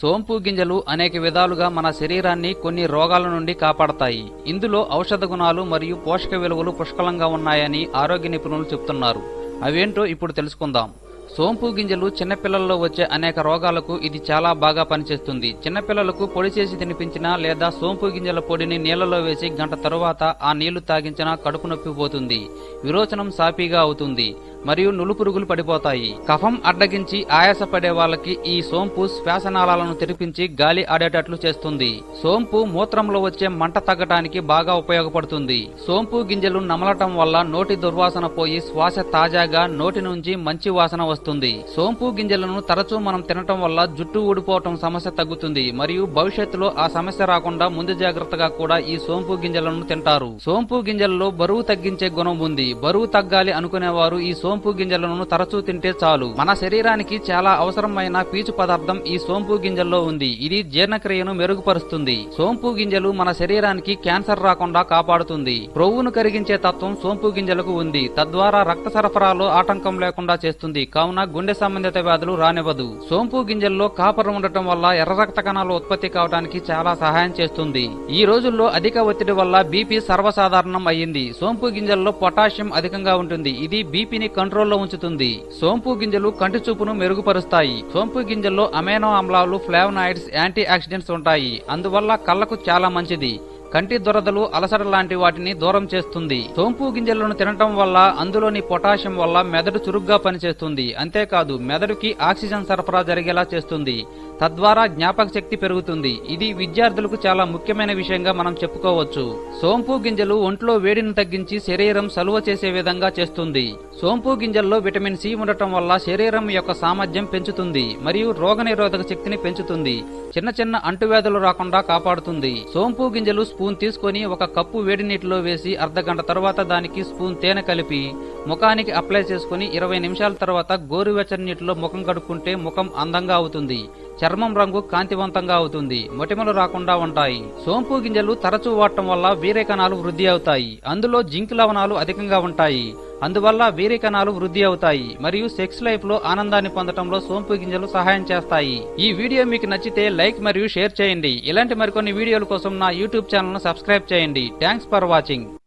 సోంపు గింజలు అనేక విధాలుగా మన శరీరాన్ని కొన్ని రోగాల నుండి కాపాడతాయి. ఇందులో ఔషధ గుణాలు మరియు పోషక విలువలు పుష్కలంగా ఉన్నాయని ఆరోగ్య నిపుణులు చెప్తున్నారు. అవేంటో ఇప్పుడు తెలుసుకుందాం. సోంపు గింజలు చిన్నపిల్లల్లో వచ్చే అనేక రోగాలకు ఇది చాలా బాగా పనిచేస్తుంది. చిన్నపిల్లలకు పొడి చేసి తినిపించినా లేదా సోంపు గింజల పొడిని నీళ్ళలో వేసి గంట తరువాత ఆ నీళ్ళు తాగించినా కడుపు నొప్పి పోతుంది. విరోచనం సాపీగా అవుతుంది. మరియు నులుపురుగులు పడిపోతాయి. కఫం అడ్డగించి ఆయాసపడే వాళ్ళకి ఈ సోంపు శ్వాసనాళాలను తెరిపించి గాలి ఆడేటట్లు చేస్తుంది. సోంపు మూత్రంలో వచ్చే మంట తగ్గటానికి బాగా ఉపయోగపడుతుంది. సోంపు గింజలు నమలటం వల్ల నోటి దుర్వాసన పోయి శ్వాస తాజాగా నోటి నుంచి మంచి వాసన వస్తుంది. సోంపు గింజలను తరచూ మనం తినటం వల్ల జుట్టు ఊడిపోవటం సమస్య తగ్గుతుంది మరియు భవిష్యత్తులో ఆ సమస్య రాకుండా ముందు జాగ్రత్తగా కూడా ఈ సోంపు గింజలను తింటారు. సోంపు గింజలలో బరువు తగ్గించే గుణం ఉంది. బరువు తగ్గాలి అనుకునేవారు ఈ సోంపు సోంపు గింజలను తరచూ తింటే చాలు. మన శరీరానికి చాలా అవసరమైన పీచు పదార్థం ఈ సోంపు గింజల్లో ఉంది. ఇది జీర్ణక్రియను మెరుగుపరుస్తుంది. సోంపు గింజలు మన శరీరానికి క్యాన్సర్ రాకుండా కాపాడుతుంది. క్రొవ్వును కరిగించే తత్వం సోంపు గింజలకు ఉంది. తద్వారా రక్త సరఫరాలో ఆటంకం లేకుండా చేస్తుంది. కావున గుండె సంబంధిత వ్యాధులు రానివ్వదు. సోంపు గింజల్లో కాపర్ ఉండటం వల్ల ఎర్ర రక్త కణాలు ఉత్పత్తి కావడానికి చాలా సహాయం చేస్తుంది. ఈ రోజుల్లో అధిక ఒత్తిడి వల్ల బీపీ సర్వసాధారణం అయ్యింది. సోంపు గింజల్లో పొటాషియం అధికంగా ఉంటుంది. ఇది బీపీని కంట్రోల్లో ఉంచుతుంది. సోంపు గింజలు కంటి చూపును మెరుగుపరుస్తాయి. సోంపు గింజల్లో అమైనో ఆమ్లాలు ఫ్లావనాయిడ్స్ యాంటీ ఆక్సిడెంట్స్ ఉంటాయి. అందువల్ల కళ్ళకు చాలా మంచిది. కంటి దురదలు అలసట లాంటి వాటిని దూరం చేస్తుంది. సోంపు గింజలను తినటం వల్ల అందులోని పొటాషియం వల్ల మెదడు చురుగ్గా పనిచేస్తుంది. అంతేకాదు మెదడుకి ఆక్సిజన్ సరఫరా జరిగేలా చేస్తుంది. తద్వారా జ్ఞాపక శక్తి పెరుగుతుంది. ఇది విద్యార్థులకు చాలా ముఖ్యమైన విషయంగా మనం చెప్పుకోవచ్చు. సోంపు గింజలు ఒంట్లో వేడిని తగ్గించి శరీరం సలువ చేసే విధంగా చేస్తుంది. సోంపు గింజల్లో విటమిన్ సి ఉండటం వల్ల శరీరం యొక్క సామర్థ్యం పెంచుతుంది మరియు రోగనిరోధక శక్తిని పెంచుతుంది. చిన్న చిన్న అంటువ్యాధులు రాకుండా కాపాడుతుంది. సోంపు గింజలు స్పూన్ తీసుకొని ఒక కప్పు వేడి నీటిలో వేసి అర్ధగంట తర్వాత దానికి స్పూన్ తేనె కలిపి ముఖానికి అప్లై చేసుకుని ఇరవై నిమిషాల తర్వాత గోరువెచ్చని నీటిలో ముఖం కడుక్కుంటే ముఖం అందంగా అవుతుంది. చర్మం రంగు కాంతివంతంగా అవుతుంది. మొటిమలు రాకుండా ఉంటాయి. సోంపు గింజలు తరచూ వాడటం వల్ల వీరేకణాలు వృద్ధి అవుతాయి. అందులో జింక్ లవణాలు అధికంగా ఉంటాయి. అందువల్ల వీరేకణాలు వృద్ధి అవుతాయి. మరియు సెక్స్ లైఫ్లో ఆనందాన్ని పొందడంలో సోంపు గింజలు సహాయం చేస్తాయి. ఈ వీడియో మీకు నచ్చితే లైక్ మరియు షేర్ చేయండి. ఇలాంటి మరికొన్ని వీడియోల కోసం నా యూట్యూబ్ ఛానల్ను సబ్స్క్రైబ్ చేయండి. Thanks for watching.